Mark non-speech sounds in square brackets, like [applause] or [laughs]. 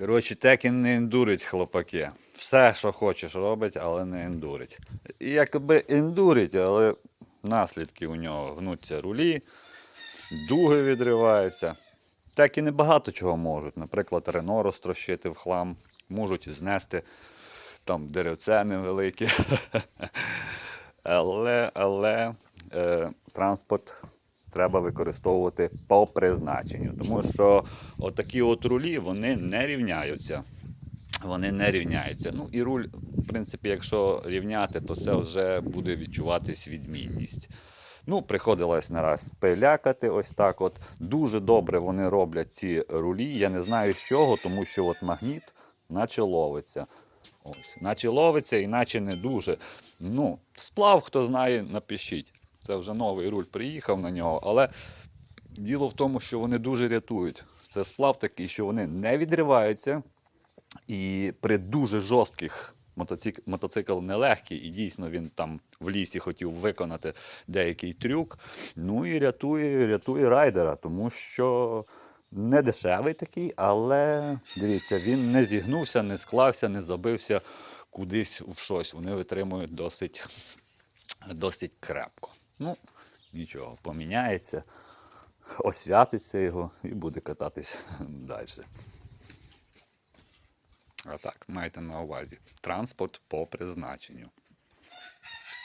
Коротше, Текін не ендурить хлопаки. Все, що хочеш, робить, але не ендурить. І якби ендурить, але наслідки у нього гнуться рулі, дуги відриваються. Текі не багато чого можуть. Наприклад, Рено розтрощити в хлам, можуть знести там деревце невелике. [laughs] Але, але е, транспорт треба використовувати по призначенню. Тому що отакі от рулі вони не рівняються. Вони не рівняються. Ну і руль, в принципі, якщо рівняти, то це вже буде відчуватись відмінність. Ну, приходилось не раз пилякати ось так. От. Дуже добре вони роблять ці рулі. Я не знаю з чого, тому що от магніт наче ловиться. Ось, наче ловиться, іначе не дуже. Ну, сплав, хто знає, напишіть. Це вже новий руль приїхав на нього, але діло в тому, що вони дуже рятують. Це сплав такий, що вони не відриваються. І при дуже жорстких мотоцик... мотоцикл нелегкий, і дійсно він там в лісі хотів виконати деякий трюк. Ну і рятує, рятує райдера, тому що не дешевий такий, але дивіться, він не зігнувся, не склався, не забився кудись в щось. Вони витримують досить, досить крепко. Ну, нічого, поміняється, освятиться його і буде кататись далі. А так, майте на увазі. Транспорт по призначенню.